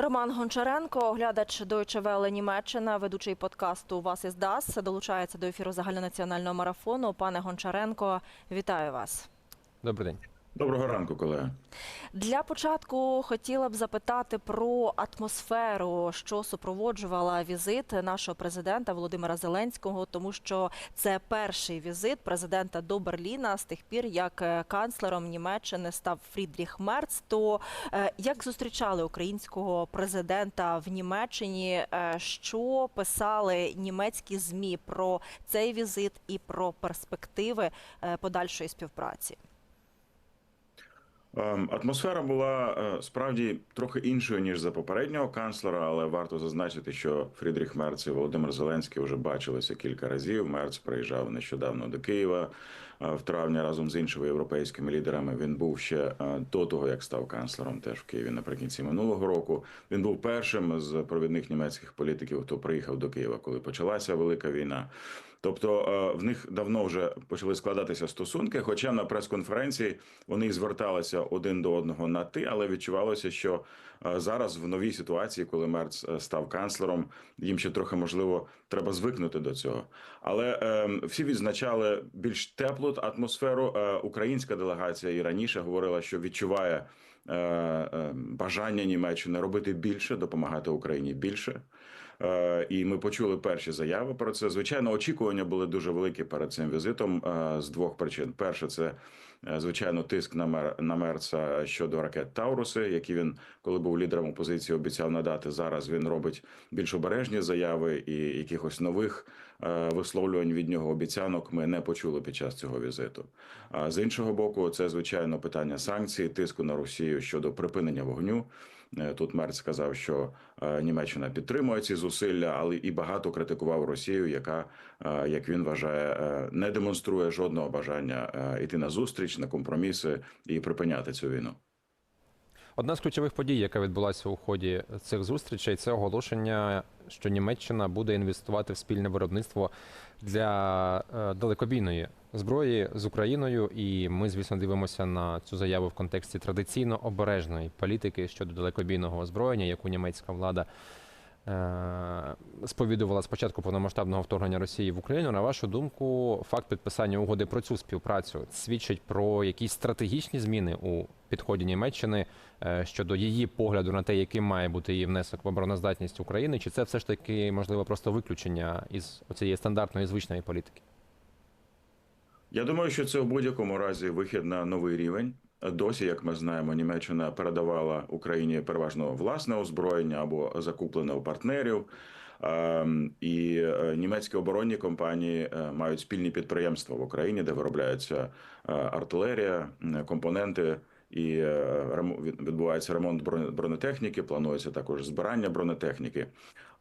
Роман Гончаренко, оглядач Deutsche Welle Німеччина, ведучий подкасту Вас із Дас, долучається до ефіру загальнонаціонального марафону. Пане Гончаренко, вітаю вас. Добрий день. Доброго ранку, колеги. Для початку хотіла б запитати про атмосферу, що супроводжувала візит нашого президента Володимира Зеленського, тому що це перший візит президента до Берліна з тих пір, як е, канцлером Німеччини став Фрідріх Мерц. То е, як зустрічали українського президента в Німеччині? Е, Що писали німецькі змі про цей візит і про перспективи подальшої співпраці? Ем, Атмосфера була е, справді трохи іншою ніж за попереднього канцлера, але варто зазначити, що Фрідріх Мерц і Володимир Зеленський вже бачилися кілька разів. Мерц приїжджав нещодавно до Києва в травні разом з іншими європейськими лідерами. Він був ще е, до того, як став канцлером, теж в Києві наприкінці минулого року. Він був першим з провідних німецьких політиків, хто приїхав до Києва, коли почалася велика війна. Тобто е, в них давно вже почали складатися стосунки. Хоча на прес-конференції вони зверталися один до одного на ти, але відчувалося, що е, зараз в новій ситуації, коли Мерц став канцлером, їм ще трохи можливо треба звикнути до цього. Але е, всі відзначали більш теплу атмосферу. Е, Українська делегація і раніше говорила, що відчуває. е, е, Бажання Німеччини робити більше, допомагати Україні більше. І ми почули перші заяви про це. Звичайно, очікування були дуже великі перед цим візитом з двох причин: перше, це звичайно тиск на мер на Мерца щодо ракет Тауруси, які він, коли був лідером опозиції, обіцяв надати. Зараз він робить більш обережні заяви і якихось нових висловлювань від нього обіцянок. Ми не почули під час цього візиту. А з іншого боку, це звичайно питання санкцій, тиску на Росію щодо припинення вогню. Е, Тут Мерц сказав, що е, Німеччина підтримує ці зусилля, але і багато критикував Росію, яка, е, як він вважає, е, не демонструє жодного бажання е, йти на зустріч, на компроміси і припиняти цю війну. Одна з ключових подій, яка відбулася у ході цих зустрічей, це оголошення, що Німеччина буде інвестувати в спільне виробництво для е, далекобійної зброї з Україною. І ми, звісно, дивимося на цю заяву в контексті традиційно обережної політики щодо далекобійного озброєння, яку німецька влада сповідувала спочатку повномасштабного вторгнення Росії в Україну. На вашу думку, факт підписання угоди про цю співпрацю свідчить про якісь стратегічні зміни у підході Німеччини е, щодо її погляду на те, яким має бути її внесок в обороноздатність України, чи це все ж таки можливо просто виключення із цієї стандартної звичної політики? Я думаю, що це в будь-якому разі вихід на новий рівень. Досі, як ми знаємо, Німеччина передавала Україні переважно власне озброєння або закуплене у партнерів. Ем, І е, німецькі оборонні компанії е, мають спільні підприємства в Україні, де виробляються е, артилерія, компоненти. І відбувається ремонт броне- бронетехніки, планується також збирання бронетехніки.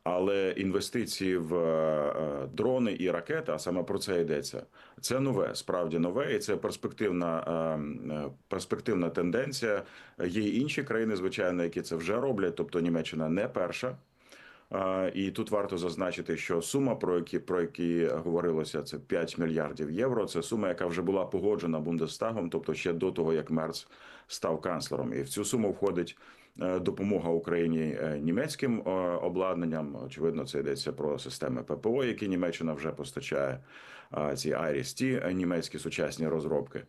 Але інвестиції в е, дрони і ракети, а саме про це йдеться. Це нове, справді нове, і це перспективна е, е, перспективна тенденція. Є інші країни, звичайно, які це вже роблять. Тобто Німеччина не перша. Е, І тут варто зазначити, що сума, про які про які говорилося, це 5 мільярдів євро. Це сума, яка вже була погоджена Бундестагом, тобто ще до того, як Мерц став канцлером. І в цю суму входить е, допомога Україні е, німецьким е, обладнанням. Очевидно, це йдеться про системи ППО, які Німеччина вже постачає. Ці IRIS-T, німецькі сучасні розробки.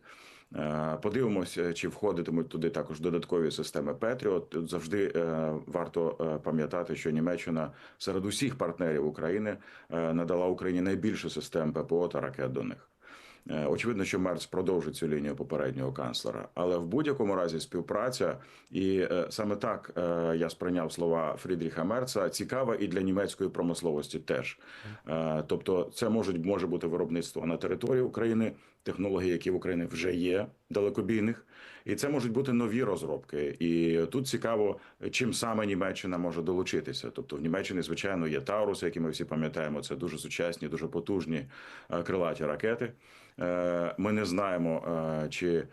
Е, Подивимося, чи входитимуть туди також додаткові системи Петріот. Тут завжди е, варто е, пам'ятати, що Німеччина серед усіх партнерів України е, надала Україні найбільше систем ППО та ракет до них. Е, Очевидно, що Мерц продовжить цю лінію попереднього канцлера, але в будь-якому разі співпраця, і е, саме так е, я сприйняв слова Фрідріха Мерца, цікава і для німецької промисловості теж. Тобто, це можуть може бути виробництво на території України, технології, які в Україні вже є, далекобійних, і це можуть бути нові розробки. І тут цікаво, чим саме Німеччина може долучитися. Тобто, в Німеччині, звичайно, є Тауруси, які ми всі пам'ятаємо. Це дуже сучасні, дуже потужні е, крилаті ракети. Е, Ми не знаємо, е, чи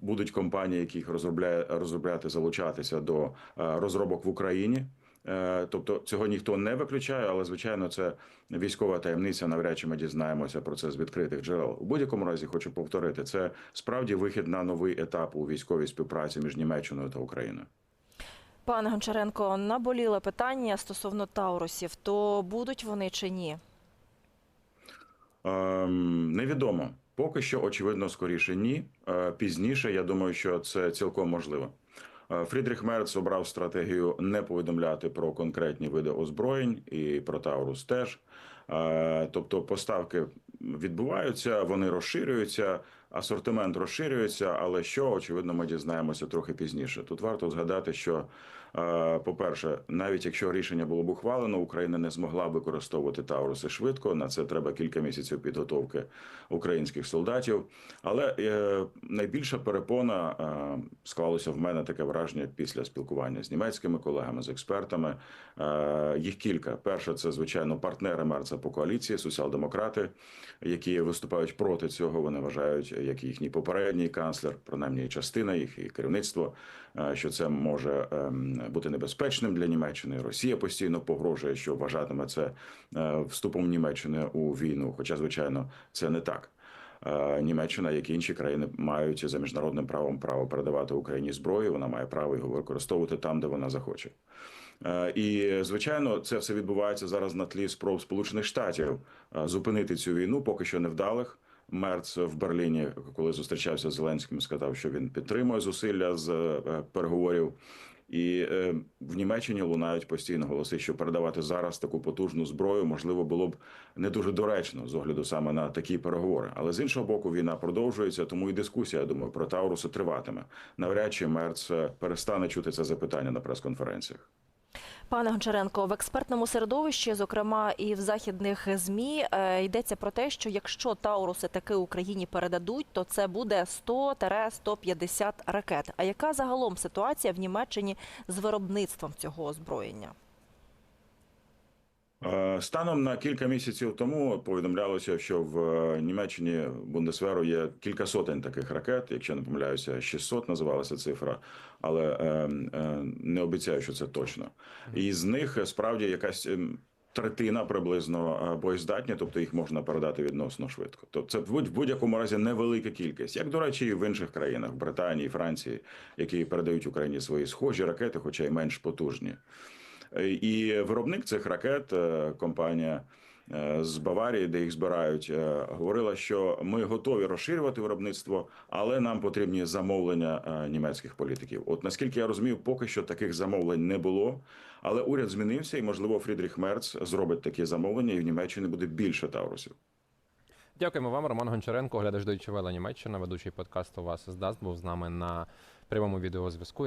будуть компанії, які їх розробляє розробляти, залучатися до розробок в Україні. Е, Тобто цього ніхто не виключає, але звичайно, це військова таємниця. Навряд чи ми дізнаємося про це з відкритих джерел. У будь-якому разі хочу повторити, це справді вихід на новий етап у військовій співпраці між Німеччиною та Україною. Пане Гончаренко, наболіле питання стосовно Таурусів. То будуть вони чи ні? Ем, невідомо. Поки що, очевидно, скоріше ні. Е, Пізніше, я думаю, що це цілком можливо. Е, Фрідріх Мерц обрав стратегію не повідомляти про конкретні види озброєнь і про Таурус теж. Е, Тобто поставки відбуваються, вони розширюються, асортимент розширюється, але що, очевидно, ми дізнаємося трохи пізніше. Тут варто згадати, що, е, по-перше, навіть якщо рішення було б ухвалено, Україна не змогла використовувати Тауруси швидко. На це треба кілька місяців підготовки українських солдатів. Але е, найбільша перепона склалося в мене таке враження після спілкування з німецькими колегами, з експертами. Їх кілька. Перше, це звичайно партнери Мерца по коаліції, соціал-демократи, які виступають проти цього. Вони вважають, як і їхній попередній канцлер, принаймні частина їх і керівництво, е, що це може ем, бути небезпечним для Німеччини. Росія постійно погрожує, що вважатиме це е, вступом Німеччини у війну. Хоча, звичайно, це не так. Е, Німеччина, як і інші країни, мають за міжнародним правом право передавати Україні зброю. Вона має право його використовувати там, де вона захоче. Е, І звичайно, це все відбувається зараз на тлі спроб Сполучених Штатів е, зупинити цю війну, поки що невдалих. Мерц в Берліні, коли зустрічався з Зеленським, сказав, що він підтримує зусилля з переговорів. І е, в Німеччині лунають постійно голоси, що передавати зараз таку потужну зброю можливо було б не дуже доречно з огляду саме на такі переговори. Але з іншого боку, війна продовжується, тому і дискусія, я думаю, про Тауруси триватиме. Навряд чи Мерц е, перестане чути це запитання на прес-конференціях. Пане Гончаренко, в експертному середовищі, зокрема і в західних змі, е, йдеться про те, що якщо Тауруси таки Україні передадуть, то це буде 100-150 ракет. А яка загалом ситуація в Німеччині з виробництвом цього озброєння? Е, Станом на кілька місяців тому повідомлялося, що в е, Німеччині Бундесверу є кілька сотень таких ракет. Якщо не помиляюся, 600 називалася цифра, але е, е, не обіцяю, що це точно. І з них е, справді якась ем, третина приблизно боєздатні, тобто їх можна передати відносно швидко. Тобто це в будь-якому разі невелика кількість, як до речі, і в інших країнах, Британії, Франції, які передають Україні свої схожі ракети, хоча й менш потужні. І виробник цих ракет, е, компанія е, з Баварії, де їх збирають, е, говорила, що ми готові розширювати виробництво, але нам потрібні замовлення німецьких політиків. От наскільки я розумію, поки що таких замовлень не було. Але уряд змінився, і можливо Фрідріх Мерц зробить такі замовлення, і в Німеччині буде більше таурусів. Дякуємо вам, Роман Гончаренко, глядач Deutsche Welle Німеччина, ведучий подкасту вас із Даст, був з нами на прямому відеозв'язку.